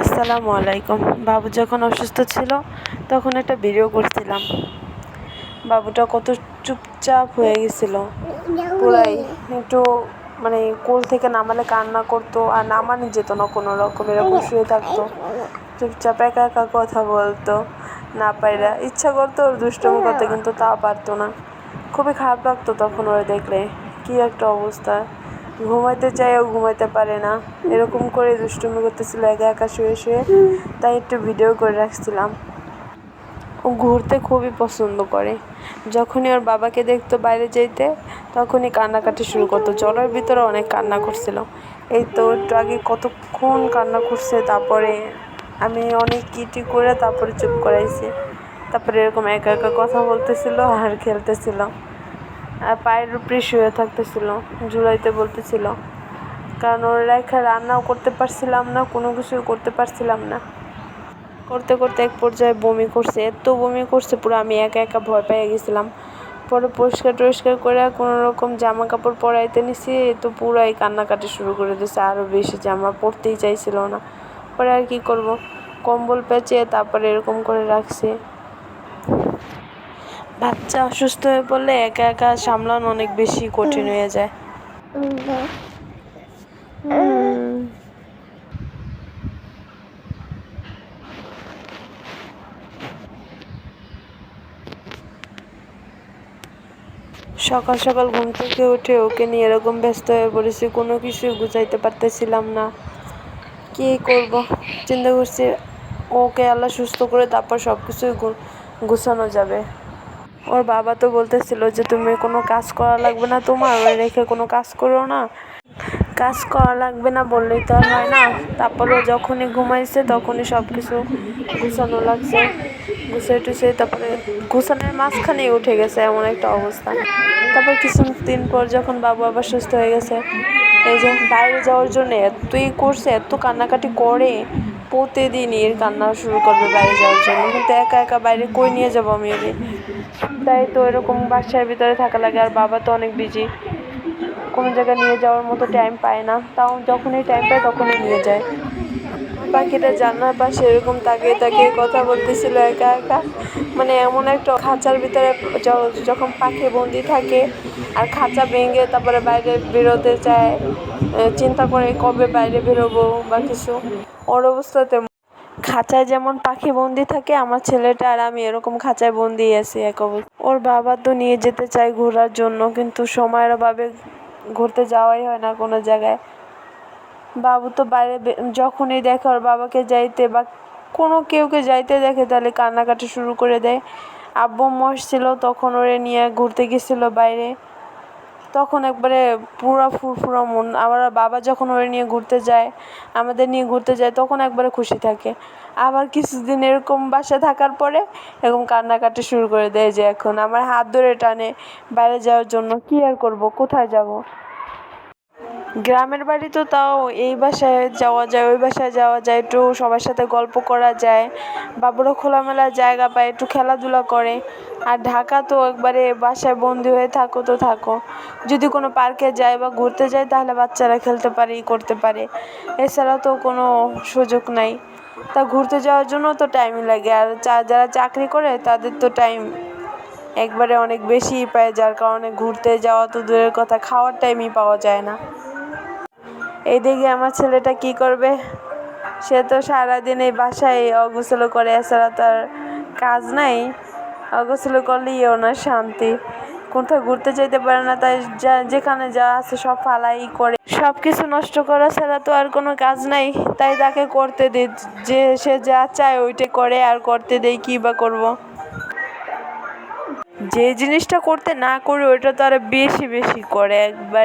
আসসালামু আলাইকুম। বাবু যখন অসুস্থ ছিল, তখন একটা ভিডিও করছিলাম। বাবুটা কত চুপচাপ হয়ে গেছিল। পুরাই একটু মানে কোল থেকে নামালে কান্না করতো, আর নামানো যেত না কোনো রকম, এরকম শুয়ে থাকতো। চুপচাপ একা একা কথা বলতো, না পাইরা। ইচ্ছা করতো ওর দুষ্টমি করতে, কিন্তু তা পারতো না। খুবই খারাপ লাগতো তখন ওরা দেখলে। কী একটা অবস্থা। ঘুমাইতে চাইও ঘুমাইতে পারে না। এরকম করে দুষ্টুমি করতেছিল, একা একা শুয়ে শুয়ে। তাই একটু ভিডিও করে রাখছিলাম। ও ঘুরতে খুবই পছন্দ করে। যখনই ওর বাবাকে দেখতো বাইরে যেতে তখনই কান্নাকাটি শুরু করতো। জলের ভিতরে অনেক কান্না করছিল। এই তো একটু আগে কতক্ষণ কান্না করছে, তারপরে আমি অনেক কিটি করে তারপরে চুপ করাইছি। তারপরে এরকম একা একা কথা বলতেছিল আর খেলতেছিল। আর পায়ের উপরে শুয়ে থাকতেছিল জুড়াইতে বলতেছিল। কারণ ওর রেখা রান্নাও করতে পারছিলাম না, কোনো কিছু করতে পারছিলাম না। করতে করতে এক পর্যায়ে বমি করছে, এত বমি করছে, পুরো আমি একা একা ভয় পেয়ে গেছিলাম। পরে পরিষ্কার টরিষ্কার করে কোনো রকম জামা কাপড় পরাইতে নিছি তো পুরাই কান্নাকাটি শুরু করে দিয়েছে আরও বেশি জামা পরতেই চাইছিল না। পরে আর কি করব? কম্বল পেঁচিয়ে তারপরে এরকম করে রাখছি। বাচ্চা অসুস্থ হয়ে পড়লে একা একা সামলানো অনেক বেশি কঠিন হয়ে যায়। সকাল সকাল ঘুম থেকে উঠে ওকে নিয়ে এরকম ব্যস্ত হয়ে পড়েছি, কোনো কিছু গুছাইতে পারতেছিলাম না। কি করব? চিন্তা করছি, ওকে আল্লাহ সুস্থ করে তারপর সব কিছুই গুছানো যাবে। ওর বাবা তো বলতেছিল যে, তুমি কোনো কাজ করা লাগবে না তোমার, ওই রেখে কোনো কাজ করো না। কাজ করা লাগবে না বললেই তো আর হয় না। তারপরে যখনই ঘুমাইছে, তখনই সব কিছু গুছানো লাগছে। গুছিয়ে টুছিয়ে তারপরে গুছানোর মাঝখানেই উঠে গেছে এমন একটা অবস্থা। তারপর কিছু দিন পর যখন বাবু আবার সুস্থ হয়ে গেছে, এই যে বাইরে যাওয়ার জন্য এতই করছে, এত কান্নাকাটি করে। প্রতিদিন এর কান্না শুরু করবে বাইরে যাওয়ার জন্য। কিন্তু একা একা বাইরে কই নিয়ে যাব আমি ওকে তাই তো এরকম বাসার ভিতরে থাকা লাগে। আর বাবা তো অনেক বিজি কোনো জায়গায় নিয়ে যাওয়ার মতো টাইম পায় না। তাও যখনই টাইম পায় তখনই নিয়ে যায়। পাখিটা জানলার পাশে এরকম তাকিয়ে তাকিয়ে কথা বলতেছিল একা একা। মানে এমন একটা খাঁচার ভিতরে যখন পাখি বন্দি থাকে আর খাঁচা ভেঙে তারপরে বাইরে বেরোতে চায় চিন্তা করে কবে বাইরে বেরোবো বা কিছু। ওর অবস্থাতে খাঁচায় যেমন পাখি বন্দি থাকে, আমার ছেলেটা আর আমি এরকম খাঁচায় বন্দি আছি এক অবস্থা। ওর বাবা তো নিয়ে যেতে চায় ঘোরার জন্য, কিন্তু সময়ের অভাবে ঘুরতে যাওয়াই হয় না কোনো জায়গায়। বাবু তো বাইরে যখনই দেখে ওর বাবাকে যাইতে বা কোনো কেউকে যাইতে দেখে তাহলে কান্নাকাটি শুরু করে দেয়। আব্বু মশ ছিল, তখন ওরে নিয়ে ঘুরতে গেছিল বাইরে। তখন একবারে পুরো ফুরফুরা মন। আবার বাবা যখন ওরে নিয়ে ঘুরতে যায়, আমাদের নিয়ে ঘুরতে যায়, তখন একবারে খুশি থাকে। আবার কিছুদিন এরকম বাসায় থাকার পরে এরকম কান্নাকাটি শুরু করে দেয় যে, এখন আমার হাত ধরে টানে, বাইরে যাওয়ার জন্য কী আর করব? কোথায় যাব? গ্রামের বাড়ি তো তাও এই বাসায় যাওয়া যায়, ওই বাসায় যাওয়া যায়, একটু সবার সাথে গল্প করা যায় বাবুরও খোলামেলা জায়গা পায়, একটু খেলাধুলা করে। আর ঢাকা তো একবারে বাসায় বন্দি হয়ে থাকো তো থাকো। যদি কোনো পার্কে যায় বা ঘুরতে যায় তাহলে বাচ্চারা খেলতে পারে, ই করতে পারে। এছাড়া তো কোনো সুযোগ নাই। তা ঘুরতে যাওয়ার জন্য তো টাইম লাগে। আর যারা চাকরি করে, তাদের তো টাইম একবারে অনেক বেশিই পায়, যার কারণে ঘুরতে যাওয়া তো দূরের কথা, খাওয়ার টাইমই পাওয়া যায় না। এইদিকে আমার ছেলেটা কি করবে? সে তো সারাদিন এই বাসায় অগোছলো করে, এছাড়া তার কাজ নাই। অগোছলো করলেই ওনার শান্তি। কোথাও ঘুরতে যেতে পারে না, তাই যা, যেখানে যা আছে সব ফালাই করে। সব কিছু নষ্ট করা ছাড়া তো আর কোনো কাজ নাই। তাই তাকে করতে দিই যে সে যা চায় ওইটা করে, আর করতে দেই কী বা করব? যে জিনিসটা করতে না করে, ওইটা তো আরও বেশি বেশি করে একবার।